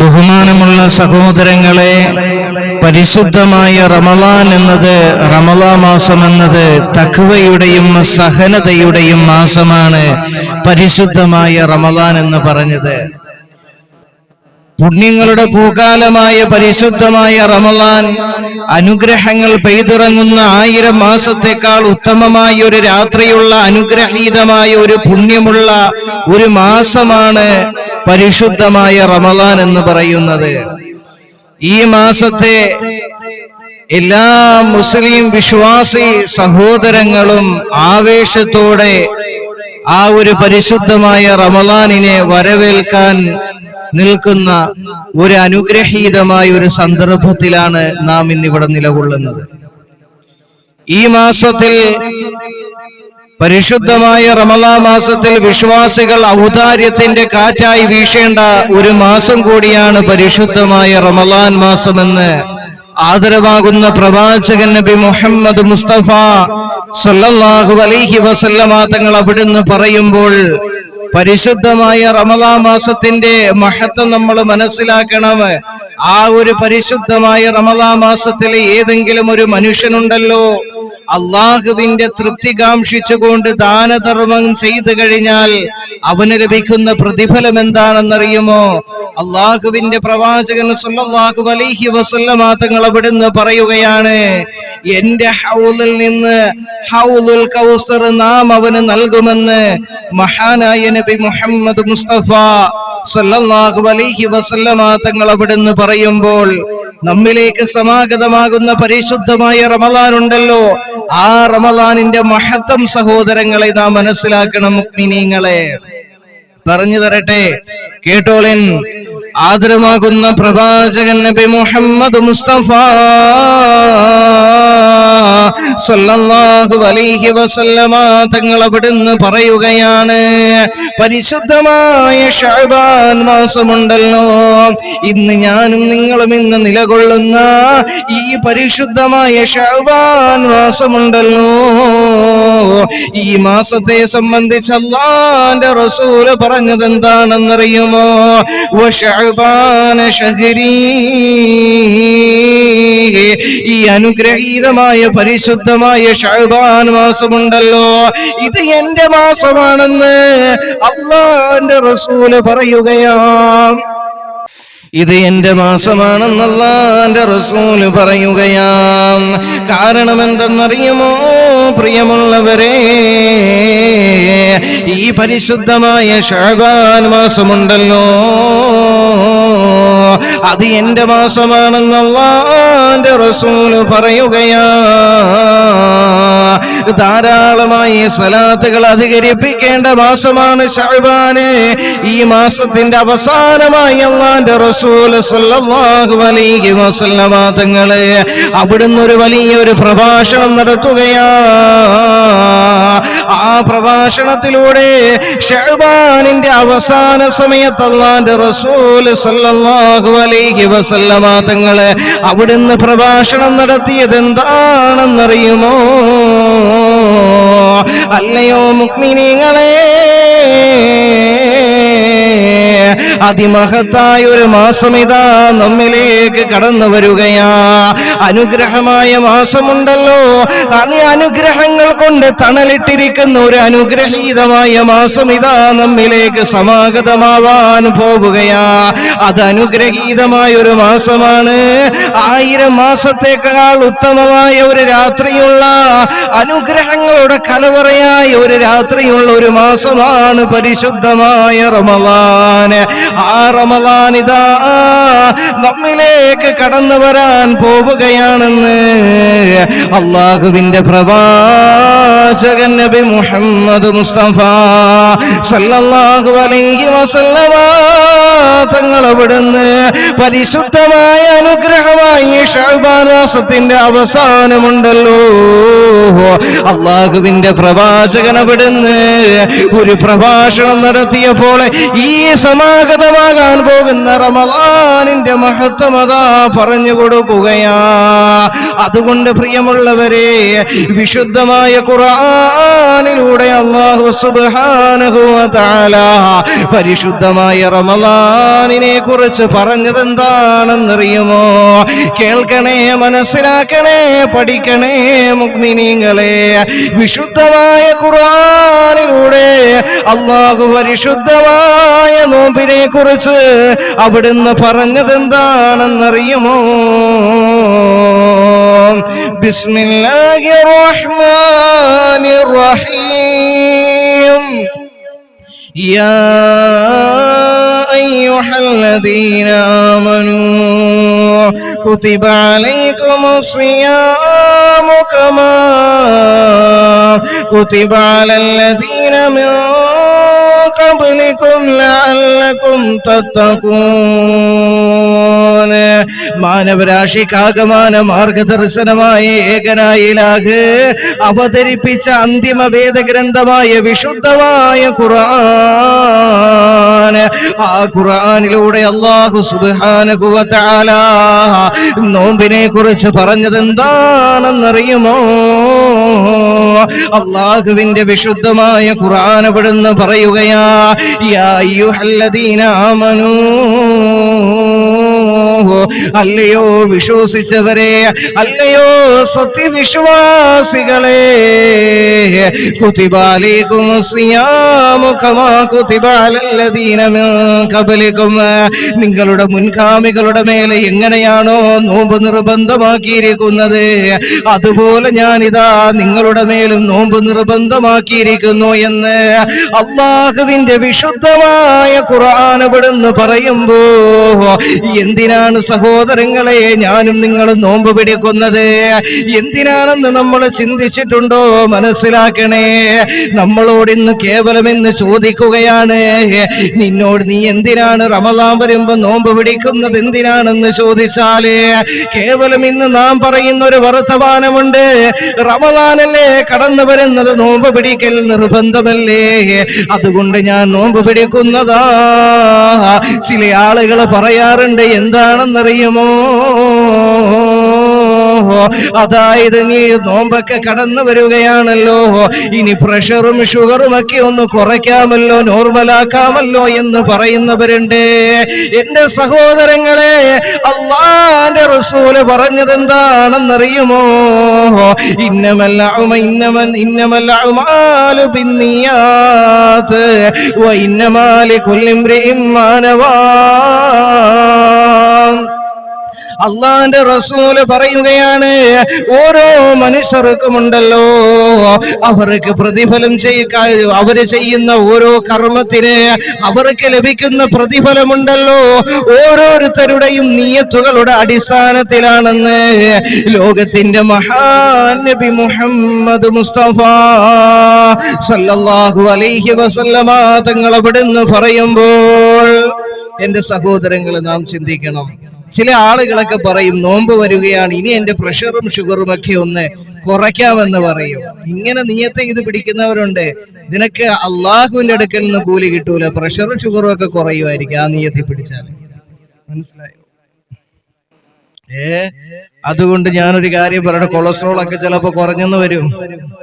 ബഹുമാനമുള്ള സഹോദരങ്ങളെ പരിശുദ്ധമായ റമലാൻ എന്നത് റമലാ മാസം എന്നത് തഖ്വയുടെയും സഹനതയുടെയും മാസമാണ് പരിശുദ്ധമായ റമലാൻ എന്ന് പറഞ്ഞത്. പുണ്യങ്ങളുടെ പൂക്കാലമായ പരിശുദ്ധമായ റമലാൻ അനുഗ്രഹങ്ങൾ പെയ്തിറങ്ങുന്ന ആയിരം മാസത്തെക്കാൾ ഉത്തമമായ ഒരു രാത്രിയുള്ള അനുഗ്രഹീതമായ ഒരു പുണ്യമുള്ള ഒരു മാസമാണ് പരിശുദ്ധമായ റമലാൻ എന്ന് പറയുന്നത്. ഈ മാസത്തെ എല്ലാ മുസ്ലിം വിശ്വാസി സഹോദരങ്ങളും ആവേശത്തോടെ ആ ഒരു പരിശുദ്ധമായ റമലാനിനെ വരവേൽക്കാൻ നിൽക്കുന്ന ഒരു അനുഗ്രഹീതമായ ഒരു സന്ദർഭത്തിലാണ് നാം ഇന്നിവിടെ നിലകൊള്ളുന്നത്. ഈ മാസത്തിൽ പരിശുദ്ധമായ റമലാ മാസത്തിൽ വിശ്വാസികൾ ഔദാര്യത്തിന്റെ കാറ്റായി വീശേണ്ട ഒരു മാസം കൂടിയാണ് പരിശുദ്ധമായ റമലാൻ മാസമെന്ന് ആദരവാകുന്ന പ്രവാചകൻ നബി മുഹമ്മദ് മുസ്തഫ സല്ലല്ലാഹു അലൈഹി വസല്ലമ തങ്ങൾ അവിടുന്ന് പറയുമ്പോൾ പരിശുദ്ധമായ റമലാ മാസത്തിന്റെ മഹത്വം നമ്മൾ മനസ്സിലാക്കണം. ആ ഒരു പരിശുദ്ധമായ റമലാ മാസത്തിലെ ഏതെങ്കിലും ഒരു മനുഷ്യനുണ്ടല്ലോ. അള്ളാഹുവിന്റെ തൃപ്തി കാക്ഷിച്ചുകൊണ്ട് ദാനധർമ്മം ചെയ്തു കഴിഞ്ഞാൽ അവന് ലഭിക്കുന്ന പ്രതിഫലം എന്താണെന്നറിയുമോ? അള്ളാഹുവിന്റെ പ്രവാചകൻ സല്ലല്ലാഹു അലൈഹി വസല്ലമ തങ്ങൾ അവിടുന്ന് പറയുകയാണ് എന്റെ ഹൗലിൽ നിന്ന് ഹൗലുൽ കൗസർ നാം അവന് നൽകുമെന്ന് മഹാനായ നബി മുഹമ്മദ് മുസ്തഫ സല്ലല്ലാഹു അലൈഹി വസല്ലമ തങ്ങൾ അവിടുന്ന് പറയുമ്പോൾ നമ്മിലേക്ക് സമാഗതമാകുന്ന പരിശുദ്ധമായ റമലാൻ ഉണ്ടല്ലോ ആ റമദാനിന്റെ മഹത്വം സഹോദരങ്ങളെ നാം മനസ്സിലാക്കണം മുക്മിനീങ്ങളെ പറഞ്ഞു തരട്ടെ കേട്ടോളിൻ ആദരമാകുന്ന പ്രവാചകൻ നബി മുഹമ്മദ് മുസ്തഫ. സല്ലല്ലാഹു അലൈഹി വസല്ലമ തങ്ങൾ അവിടുന്ന് പറയുകയാണ് പരിശുദ്ധമായ ഷഅബാൻ മാസമുണ്ടല്ലോ. ഇന്ന് ഞാനും നിങ്ങളും ഇന്ന് നിലകൊള്ളുന്ന ഈ പരിശുദ്ധമായ ഷഅബാൻ മാസമുണ്ടല്ലോ. ഈ മാസത്തെ സംബന്ധിച്ച് അല്ലാന്റെ റസൂൽ പറഞ്ഞത് എന്താണെന്നറിയുമോ ഈ അനുഗ്രഹീതമായ പരിശുദ്ധമായ ഷഹബാൻ മാസമുണ്ടല്ലോ. ഇത് എന്റെ മാസമാണെന്ന് അള്ളാന്റെ റസൂൽ പറയുകയാം. ഇത് എന്റെ മാസമാണെന്നല്ല എന്റെ റസൂൽ പറയുകയാം. കാരണം എന്തെന്നറിയുമോ പ്രിയമുള്ളവരെ? ഈ പരിശുദ്ധമായ ഷാബാൻ മാസമുണ്ടല്ലോ. അത് എന്റെ മാസമാണെന്നല്ല എന്റെ റസൂൽ പറയുകയാ. ധാരാളമായി സലാത്തുകൾ അധികരിപ്പിക്കേണ്ട മാസമാണ് ഷഹബാന് ഈ മാസത്തിന്റെ അവസാനമായി അള്ളാന്റെ റസൂൽ സല്ലല്ലാഹു അലൈഹി വസല്ലമ അവിടുന്ന് ഒരു വലിയൊരു പ്രഭാഷണം നടത്തുകയാ. ആ പ്രഭാഷണത്തിലൂടെ ഷെഹബാനിന്റെ അവസാന സമയത്ത് അള്ളാന്റെ റസൂൽ സല്ലല്ലാഹു അലൈഹി വസല്ലമ അവിടുന്ന് പ്രഭാഷണം നടത്തിയത് എന്താണെന്നറിയുമോ? അല്ലയോ മുക്മിനിങ്ങളെ അതിമഹത്തായ ഒരു മാസം ഇതാ നമ്മിലേക്ക് കടന്നു വരികയാ. അനുഗ്രഹമായ മാസമുണ്ടല്ലോ. ഈ അനുഗ്രഹങ്ങൾ കൊണ്ട് തണലിട്ടിരിക്കുന്ന ഒരു അനുഗ്രഹീതമായ മാസം ഇതാ നമ്മിലേക്ക് സമാഗതമാവാൻ പോവുകയാ. അത് അനുഗ്രഹീതമായ ഒരു മാസമാണ്. ആയിരം മാസത്തേക്കാൾ ഉത്തമമായ ഒരു രാത്രിയുള്ള അനുഗ്രഹങ്ങളുടെ കലവറയായ ഒരു രാത്രിയുള്ള ഒരു മാസമാണ് പരിശുദ്ധമായ റമലാന് ആ റമലാൻ ഇതാ നമ്മിലേക്ക് കടന്നു വരാൻ പോവുകയാണെന്ന് അള്ളാഹുവിന്റെ പ്രവാചകൻ നബി മുഹമ്മദ് മുസ്തഫ സല്ലല്ലാഹു അലൈഹി വസല്ലമ തങ്ങൾ അവിടുന്ന് പരിശുദ്ധമായ അനുഗ്രഹമായി ഷഅബാൻ മാസത്തിന്റെ അവസാനമുണ്ടല്ലോ. അള്ളാഹുവിന്റെ പ്രവാചകൻ അവിടുന്ന് ഒരു പ്രഭാഷണം നടത്തിയപ്പോൾ ഈ സമാഗതമാകാൻ പോകുന്ന റമദാനിന്റെ മഹത്വമതാ പറഞ്ഞു കൊടുക്കുകയാ. അതുകൊണ്ട് പ്രിയമുള്ളവരെ വിശുദ്ധമായ ഖുർആനിലൂടെ അള്ളാഹു തആല പരിശുദ്ധമായ റമലാനിനെ കുറിച്ച് പറഞ്ഞു പറഞ്ഞത് എന്താണെന്നറിയുമോ കേൾക്കണേ മനസ്സിലാക്കണേ പഠിക്കണേ മുഗ്മിനീങ്ങളെ. വിശുദ്ധമായ ഖുർആനിലൂടെ അള്ളാഹു പരിശുദ്ധമായ നോമ്പിനെ കുറിച്ച് അവിടുന്ന് പറഞ്ഞത് എന്താണെന്നറിയുമോ ബിസ്മില്ലാഹിർ റഹ്മാനിർ റഹീം يا أيها الذين آمنوا كتب عليكم الصيام كما كتب على الذين من قبلكم لعلكم تتقون മാനവരാശിക്കാകമാന മാർഗദർശനമായ ഏകനായിലാക് അവതരിപ്പിച്ച അന്തിമ വേദഗ്രന്ഥമായ വിശുദ്ധമായ ഖുർആൻ ആ ഖുർആനിലൂടെ അള്ളാഹു സുബ്ഹാനഹുവതആല നോമ്പിനെ കുറിച്ച് പറഞ്ഞത് എന്താണെന്നറിയുമോ അള്ളാഹുവിന്റെ വിശുദ്ധമായ ഖുർആൻ അവിടുന്ന് പറയുകയാ യാ അയ്യുഹല്ലദീന ആമനൂ അല്ലയോ വിശ്വസിച്ചവരെ അല്ലയോ സത്യവിശ്വാസികളെ. കുതിബാലേക്കും നിങ്ങളുടെ മുൻഗാമികളുടെ മേലെ എങ്ങനെയാണോ നോമ്പ് നിർബന്ധമാക്കിയിരിക്കുന്നത്? അതുപോലെ ഞാനിതാ നിങ്ങളുടെ മേലും നോമ്പ് നിർബന്ധമാക്കിയിരിക്കുന്നു എന്ന് അള്ളാഹുവിന്റെ വിശുദ്ധമായ ഖുർആൻ പറയുമ്പോ എന്തിനാണ് സഹോദരങ്ങളെ ഞാനും നിങ്ങളും നോമ്പ് പിടിക്കുന്നത്? എന്തിനാണെന്ന് നമ്മൾ ചിന്തിച്ചിട്ടുണ്ടോ? മനസ്സിലാക്കണേ. നമ്മളോട് ഇന്ന് കേവലം എന്ന് ചോദിക്കുകയാണ്. നിന്നോട് നീ എന്തിനാണ് റമദാൻ വരുമ്പോ നോമ്പ് പിടിക്കുന്നത്? എന്തിനാണെന്ന് ചോദിച്ചാൽ കേവലം ഇന്ന് നാം പറയുന്ന ഒരു വർത്തമാനമുണ്ട്. റമലാനല്ലേ കടന്നു വരുന്നത്? നോമ്പ് പിടിക്കൽ നിർബന്ധമല്ലേ? അതുകൊണ്ട് ഞാൻ നോമ്പ് പിടിക്കുന്നതാ. ചില ആളുകൾ പറയാറുണ്ട് എന്താണെന്നറിയുമോ അതായത് നീ നോമ്പൊക്കെ കടന്നു വരികയാണല്ലോ. ഇനി പ്രഷറും ഷുഗറും ഒക്കെ ഒന്ന് കുറയ്ക്കാമല്ലോ നോർമലാക്കാമല്ലോ എന്ന് പറയുന്നവരുണ്ട്. എന്റെ സഹോദരങ്ങളെ അള്ളാന്റെ റസൂൽ പറഞ്ഞത് എന്താണെന്നറിയുമോ ഇന്നമല്ല ഇന്നമൻ ഇന്നമല്ല വഇന്നമാലി കുല്ലിംറിഇം മാനവാ അള്ളാന്റെ റസൂൽ പറയുകയാണ് ഓരോ മനുഷ്യർക്കുമുണ്ടല്ലോ അവർക്ക് പ്രതിഫലം ചെയ്യുക അവർ ചെയ്യുന്ന ഓരോ കർമ്മത്തിന് അവർക്ക് ലഭിക്കുന്ന പ്രതിഫലമുണ്ടല്ലോ. ഓരോരുത്തരുടെയും നീയത്തുകളുടെ അടിസ്ഥാനത്തിലാണെന്ന് ലോകത്തിന്റെ മഹാനബി മുഹമ്മദ് മുസ്തഫ സല്ലല്ലാഹു അലൈഹി വസല്ലമ തങ്ങൾ അവിടുന്ന് പറയുമ്പോൾ എന്റെ സഹോദരങ്ങൾ നാം ചിന്തിക്കണം. ചില ആളുകളൊക്കെ പറയും നോമ്പ് വരികയാണ് ഇനി എന്റെ പ്രഷറും ഷുഗറും ഒക്കെ ഒന്ന് കുറയ്ക്കാമെന്ന് പറയും. ഇങ്ങനെ നീയത്തെ ഇത് പിടിക്കുന്നവരുണ്ട്. നിനക്ക് അള്ളാഹുവിന്റെ അടുക്കൽ നിന്ന് കൂലി കിട്ടൂല പ്രഷറും ഷുഗറും ഒക്കെ കുറയുമായിരിക്കും ആ നീയത്തിൽ പിടിച്ചാൽ. മനസ്സിലായോ? ഏ? അതുകൊണ്ട് ഞാനൊരു കാര്യം പറയട്ടെ കൊളസ്ട്രോൾ ഒക്കെ ചിലപ്പോ കുറഞ്ഞെന്ന് വരും.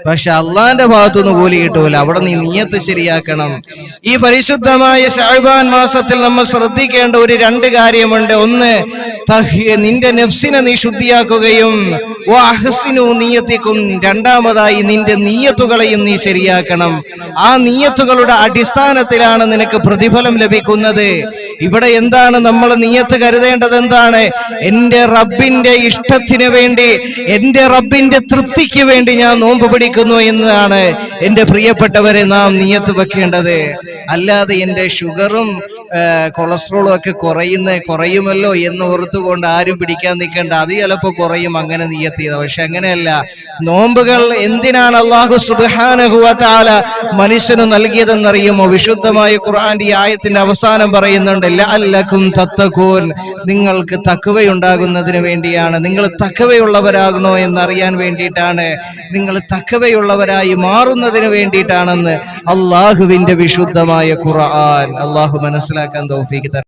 പക്ഷെ അള്ളാന്റെ ഭാഗത്തുനിന്ന് കൂലി കിട്ടൂല. അവിടെ നീ നീയത്ത് ശരിയാക്കണം. ഈ പരിശുദ്ധമായ ഷാഴ്ബാൻ മാസത്തിൽ നമ്മൾ ശ്രദ്ധിക്കേണ്ട ഒരു രണ്ട് കാര്യമുണ്ട്. ഒന്ന് നിന്റെ നെഫ്സിനെ നീ ശുദ്ധിയാക്കുകയും നീയത്തിക്കും. രണ്ടാമതായി നിന്റെ നീയത്തുകളെയും നീ ശരിയാക്കണം. ആ നീയത്തുകളുടെ അടിസ്ഥാനത്തിലാണ് നിനക്ക് പ്രതിഫലം ലഭിക്കുന്നത്. ഇവിടെ എന്താണ് നമ്മൾ നീയത്ത് കരുതേണ്ടത് എന്താണ്? എന്റെ റബ്ബിന്റെ ഇഷ്ടത്തിന് വേണ്ടി എന്റെ റബ്ബിന്റെ തൃപ്തിക്ക് വേണ്ടി ഞാൻ നോമ്പ് പിടിക്കുന്നു എന്നാണ് എന്റെ പ്രിയപ്പെട്ടവരെ നാം നീയത്ത് വെക്കേണ്ടത്. അല്ലാതെ എന്റെ ഷുഗറും കൊളസ്ട്രോളും ഒക്കെ കുറയുന്ന കുറയുമല്ലോ എന്ന് ഓർത്തുകൊണ്ട് ആരും പിടിക്കാൻ നിൽക്കേണ്ട. അത് ചിലപ്പോൾ കുറയും അങ്ങനെ നീയത്ത് പക്ഷെ അങ്ങനെയല്ല. നോമ്പുകൾ എന്തിനാണ് അള്ളാഹു സുബാനുഭവത്താല മനുഷ്യന് നൽകിയതെന്നറിയുമോ? വിശുദ്ധമായ ഖുർആന്റെ ആയത്തിന്റെ അവസാനം പറയുന്നുണ്ട് ലഅല്ലക്കും തത്തക്കൂൻ നിങ്ങൾക്ക് തക്കവയുണ്ടാകുന്നതിന് വേണ്ടിയാണ്. നിങ്ങൾ തക്കവയുള്ളവരാകണോ എന്നറിയാൻ വേണ്ടിയിട്ടാണ്. നിങ്ങൾ തക്കവയുള്ളവരായി മാറുന്നതിന് വേണ്ടിയിട്ടാണെന്ന് അള്ളാഹുവിന്റെ വിശുദ്ധമായ ഖുർആൻ. അള്ളാഹു menggunakan taufik kita